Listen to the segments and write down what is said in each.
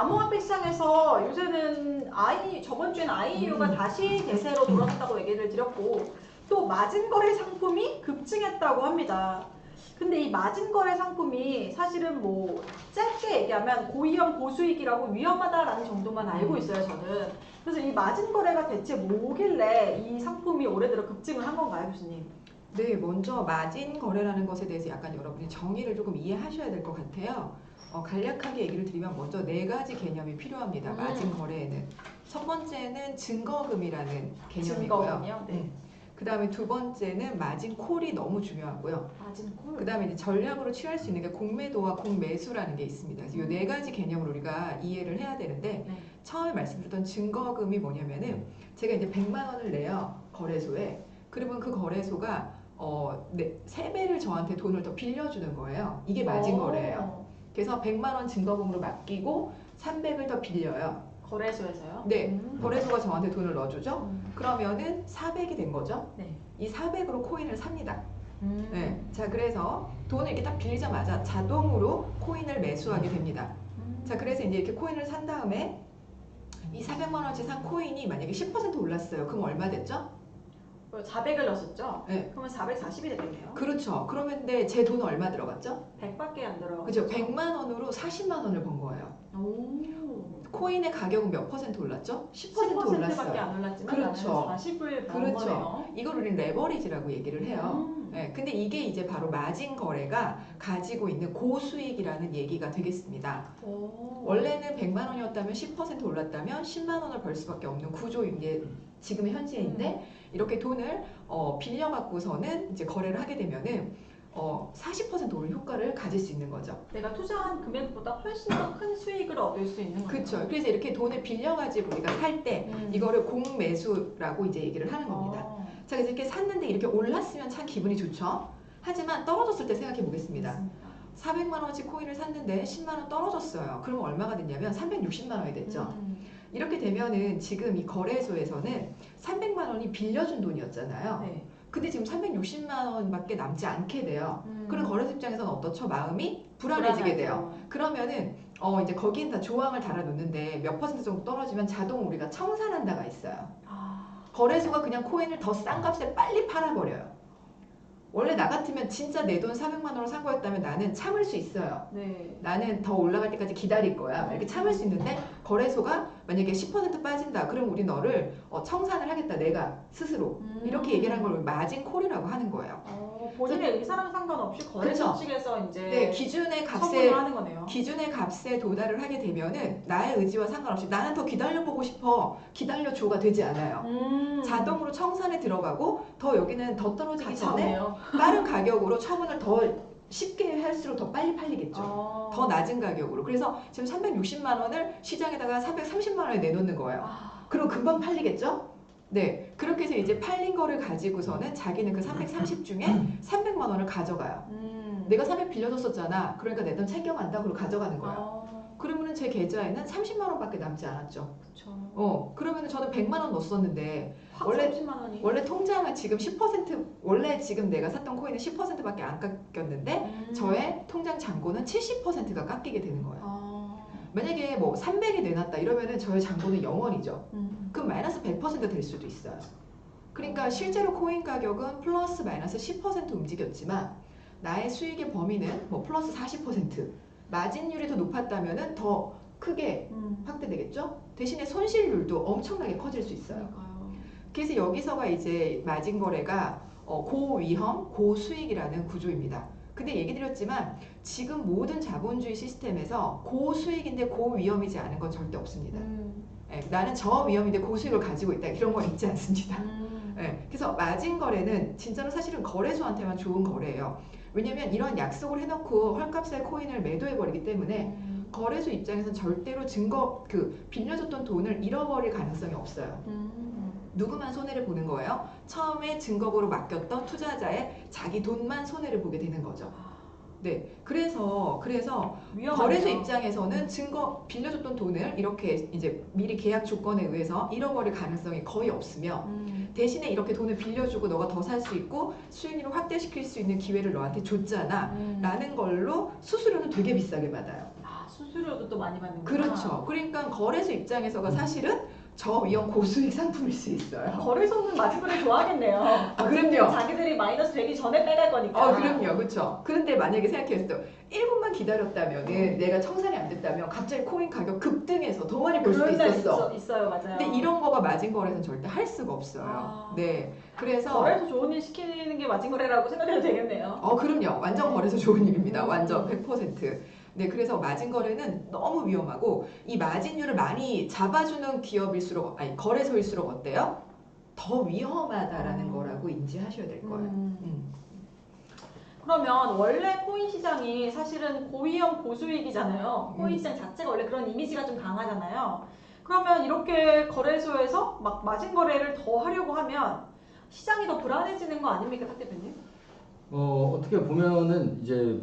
암호화폐 시장에서 요새는 아이 저번 주에는 IEU가 음. 다시 대세로 돌아섰다고 얘기를 드렸고 또 마진 거래 상품이 급증했다고 합니다. 근데 이 마진 거래 상품이 사실은 뭐 짧게 얘기하면 고위험 고수익이라고 위험하다라는 정도만 알고 음. 있어요 저는. 그래서 이 마진 거래가 대체 뭐길래 이 상품이 올해 들어 급증을 한 건가요 교수님? 네, 먼저 마진 거래라는 것에 대해서 약간 여러분이 정의를 조금 이해하셔야 될 것 같아요. 어, 간략하게 얘기를 드리면 먼저 네 가지 개념이 필요합니다. 음. 마진 거래에는 첫 번째는 증거금이라는 개념이고요. 증거금이요? 네. 그 다음에 두 번째는 마진 콜이 너무 중요하고요. 마진 콜. 그 다음에 이제 전략으로 취할 수 있는 게 공매도와 공매수라는 게 있습니다. 그래서 이 네 가지 개념을 우리가 이해를 해야 되는데 네. 처음에 말씀드렸던 증거금이 뭐냐면은 제가 이제 100만 원을 내요 거래소에 그러면 그 거래소가 어, 네, 3배를 저한테 돈을 더 빌려주는 거예요. 이게 마진 오. 거래예요. 그래서 100만 원 증거금으로 맡기고 300을 더 빌려요. 거래소에서요? 네, 음. 거래소가 저한테 돈을 넣어주죠. 음. 그러면은 400이 된 거죠. 네. 이 400으로 코인을 삽니다. 음. 네. 자, 그래서 돈을 이렇게 딱 빌리자마자 자동으로 코인을 매수하게 됩니다. 음. 자, 그래서 이제 이렇게 코인을 산 다음에 이 400만 원어치 산 코인이 만약에 10% 올랐어요. 그럼 얼마 됐죠? 400을 넣었었죠? 네. 그러면 440이 되겠네요. 그렇죠. 그러면 근데 제 돈은 얼마 들어갔죠? 100밖에 안 들어. 그죠? 100만 원으로 40만 원을 번 거예요. 오. 코인의 가격은 몇 퍼센트 올랐죠? 10% 10%밖에 올랐어요. 안 올랐지만 그렇죠. 나는 40을 번 그렇죠. 거네요. 이걸 우리는 레버리지라고 얘기를 해요. 음. 네, 근데 이게 이제 바로 마진 거래가 가지고 있는 고수익이라는 얘기가 되겠습니다. 오. 원래는 100만 원이었다면 10% 올랐다면 10만 원을 벌 수밖에 없는 구조인 게 지금의 현재인데 이렇게 돈을 어, 빌려 갖고서는 이제 거래를 하게 되면은 어, 40% 오른 효과를 가질 수 있는 거죠. 내가 투자한 금액보다 훨씬 더 큰 수익을 얻을 수 있는 거예요. 그렇죠. 그래서 이렇게 돈을 빌려 가지고 우리가 살때 음. 이거를 공매수라고 이제 얘기를 하는 겁니다. 어. 자, 그래서 이렇게 샀는데 이렇게 올랐으면 참 기분이 좋죠. 하지만 떨어졌을 때 생각해 보겠습니다. 맞습니다. 400만 원어치 코인을 샀는데 10만 원 떨어졌어요. 그러면 얼마가 됐냐면 360만 원이 됐죠. 음. 이렇게 되면은 지금 이 거래소에서는 300만 원이 빌려준 돈이었잖아요. 네. 근데 지금 360만 원밖에 남지 않게 돼요. 음. 그럼 거래소 입장에서는 어떻죠? 마음이 불안해지게 돼요. 그러면은 어 이제 거기엔 다 조항을 달아놓는데 몇 퍼센트 정도 떨어지면 자동 우리가 청산한다가 있어요. 아. 거래소가 그냥 코인을 더 싼 값에 빨리 팔아버려요. 원래 나 같으면 진짜 내 돈 400만 원으로 산 거였다면 나는 참을 수 있어요. 네. 나는 더 올라갈 때까지 기다릴 거야. 막 이렇게 참을 수 있는데 거래소가 만약에 10% 빠진다. 그럼 우리 너를 어, 청산을 하겠다. 내가 스스로. 음. 이렇게 얘기를 한 걸 마진 콜이라고 하는 거예요. 어, 본인의 의사랑 상관없이 거래소 그쵸. 측에서 이제 네, 기준의 값에 하는 거네요. 기준의 값에 도달을 하게 되면은 나의 의지와 상관없이 나는 더 기다려 보고 싶어. 기다려 줘가 되지 않아요. 음. 자동으로 청산에 들어가고 더 여기는 더 떨어지기 전에. 빠른 가격으로 처분을 더 쉽게 할수록 더 빨리 팔리겠죠. 어. 더 낮은 가격으로. 그래서 지금 360만 원을 시장에다가 430만 원에 내놓는 거예요. 아. 그럼 금방 팔리겠죠? 네. 그렇게 해서 이제 팔린 거를 가지고서는 자기는 그 330 중에 300만 원을 가져가요. 음. 내가 300 빌려줬었잖아. 그러니까 내 돈 챙겨간다. 그리고 가져가는 거예요. 어. 그러면은 제 계좌에는 30만 원밖에 남지 않았죠. 그쵸. 어, 그러면은 저는 100만 원 넣었었는데 확 원래- 30만 원이. 원래 통장은 지금 10% 원래 지금 내가 샀던 코인은 10%밖에 안 깎였는데 음. 저의 통장 잔고는 70%가 깎이게 되는 거예요. 어. 만약에 뭐 300이 내놨다 이러면은 저의 잔고는 0원이죠. 음. 그럼 마이너스 100%될 수도 있어요. 그러니까 실제로 코인 가격은 플러스 마이너스 10% 움직였지만 나의 수익의 범위는 뭐 플러스 40% 마진율이 더 높았다면은 더 크게 음. 확대되겠죠? 대신에 손실률도 엄청나게 커질 수 있어요. 그래서 여기서가 이제 마진 거래가 어, 고위험, 고수익이라는 구조입니다. 근데 얘기 드렸지만 지금 모든 자본주의 시스템에서 고수익인데 고위험이지 않은 건 절대 없습니다. 음. 예, 나는 저위험인데 고수익을 가지고 있다 이런 건 있지 않습니다. 음. 예, 그래서 마진 거래는 진짜로 사실은 거래소한테만 좋은 거래예요. 왜냐면 이런 약속을 해놓고 헐값에 코인을 매도해버리기 때문에 음. 거래소 입장에서는 절대로 증거 그 빌려줬던 돈을 잃어버릴 가능성이 없어요. 음. 누구만 손해를 보는 거예요? 처음에 증거고로 맡겼던 투자자의 자기 돈만 손해를 보게 되는 거죠. 네, 그래서 그래서 위험하네요. 거래소 입장에서는 증거 빌려줬던 돈을 이렇게 이제 미리 계약 조건에 의해서 잃어버릴 가능성이 거의 없으며 음. 대신에 이렇게 돈을 빌려주고 너가 더 살 수 있고 수익률을 확대시킬 수 있는 기회를 너한테 줬잖아. 음. 라는 걸로 수수료는 되게 비싸게 받아요. 아, 수수료도 또 많이 받는 그렇죠. 그러니까 거래소 입장에서가 사실은 저위험 고수익 상품일 수 있어요. 거래소는 마진거래 좋아하겠네요. 아, 그럼요. 자기들이 마이너스 되기 전에 빼갈 거니까. 어, 그럼요. 그렇죠. 그런데 만약에 생각했어. 1분만 기다렸다면 은 내가 청산이 안 됐다면 갑자기 코인 가격 급등해서 더 많이 벌 수도 있었어. 있어, 있어 요, 맞아요. 근데 이런 거가 마진 거래는 절대 할 수가 없어요. 아. 네. 그래서 거래소 좋은 일 시키는 게 마진 거래라고 생각해도 되겠네요. 어, 그럼요. 완전 거래소 좋은 일입니다. 음. 완전 100%. 네, 그래서 마진 거래는 너무 위험하고 이 마진율을 많이 잡아주는 기업일수록 아니 거래소일수록 어때요? 더 위험하다라는 음. 거라고 인지하셔야 될 거예요. 음. 음. 그러면 원래 코인 시장이 사실은 고위험 고수익이잖아요. 코인 음. 시장 자체가 원래 그런 이미지가 좀 강하잖아요. 그러면 이렇게 거래소에서 막 마진 거래를 더 하려고 하면 시장이 더 불안해지는 거 아닙니까, 탁 대표님? 어, 어떻게 보면은 이제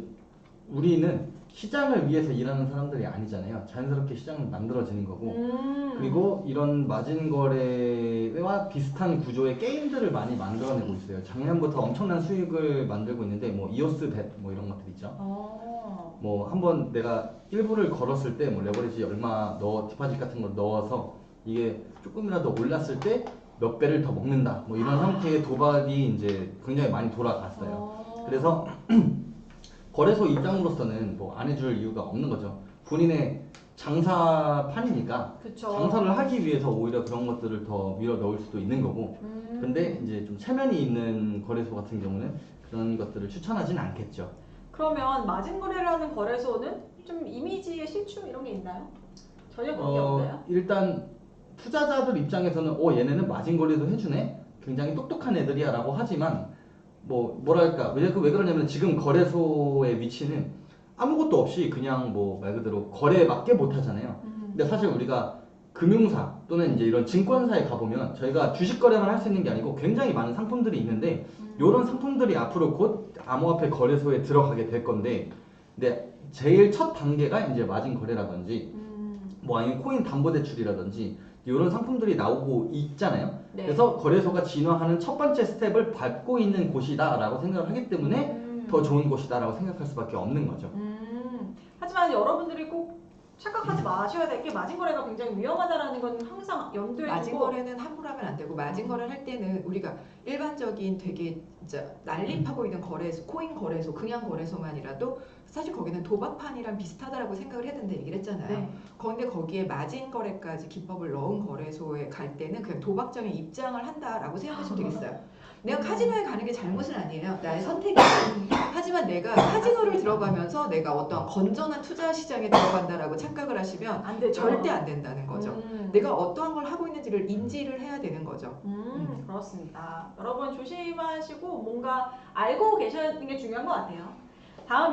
우리는 시장을 위해서 일하는 사람들이 아니잖아요. 자연스럽게 시장은 만들어지는 거고. 음. 그리고 이런 마진 거래와 비슷한 구조의 게임들을 많이 만들어내고 있어요. 작년부터 엄청난 수익을 만들고 있는데 뭐 이오스 벳 뭐 이런 것들 있죠. 어. 뭐 한번 내가 일부를 걸었을 때 뭐 레버리지 얼마 넣어 디파짓 같은 걸 넣어서 이게 조금이라도 올랐을 때 몇 배를 더 먹는다. 뭐 이런 형태의 도박이 이제 굉장히 많이 돌아갔어요. 어. 그래서 거래소 입장으로서는 뭐 안 해줄 이유가 없는 거죠. 본인의 장사판이니까 그쵸. 장사를 하기 위해서 오히려 그런 것들을 더 밀어 넣을 수도 있는 거고. 음. 근데 이제 좀 체면이 있는 거래소 같은 경우는 그런 것들을 추천하진 않겠죠. 그러면 마진 거래를 하는 거래소는 좀 이미지의 실추 이런 게 있나요? 전혀 그런 게 없나요? 일단 투자자들 입장에서는 어 얘네는 마진 거래도 해주네. 굉장히 똑똑한 애들이야 라고 하지만 뭐 뭐랄까 왜, 그- 왜 그러냐면 지금 거래소의 위치는 아무것도 없이 그냥 뭐 말 그대로 거래밖에 못 하잖아요. 음. 근데 사실 우리가 금융사 또는 이제 이런 증권사에 가보면 저희가 주식 거래만 할 수 있는 게 아니고 굉장히 많은 상품들이 있는데 음. 이런 상품들이 앞으로 곧 암호화폐 거래소에 들어가게 될 건데 근데 제일 첫 단계가 이제 마진 거래라든지 음. 뭐 아니면 코인 담보 대출이라든지 이런 상품들이 나오고 있잖아요. 네. 그래서 거래소가 진화하는 첫 번째 스텝을 밟고 있는 곳이다라고 생각을 하기 때문에 음. 더 좋은 곳이다라고 생각할 수밖에 없는 거죠. 음. 하지만 여러분들이 꼭 착각하지 마셔야 될 게 마진 거래가 굉장히 위험하다라는 건 항상 염두에 마진 두고 거래는 함부로 하면 안 되고 마진 거래를 할 때는 우리가 일반적인 되게 진짜 난립하고 있는 거래소, 코인 거래소, 그냥 거래소만이라도 사실 거기는 도박판이랑 비슷하다라고 생각을 해야 된다 얘기를 했잖아요. 네. 그런데 거기에 마진 거래까지 기법을 넣은 거래소에 갈 때는 그냥 도박장에 입장을 한다라고 생각하시면 되겠어요. 내가 카지노에 가는 게 잘못은 아니에요. 나의 선택이에요. 하지만 내가 카지노를 들어가면서 내가 어떤 건전한 투자 시장에 들어간다라고 착각을 하시면 안 되죠. 절대 안 된다는 거죠. 음. 내가 어떠한 걸 하고 있는지를 인지를 해야 되는 거죠. 음, 그렇습니다. 여러분 조심하시고 뭔가 알고 계시는 게 중요한 것 같아요. 다음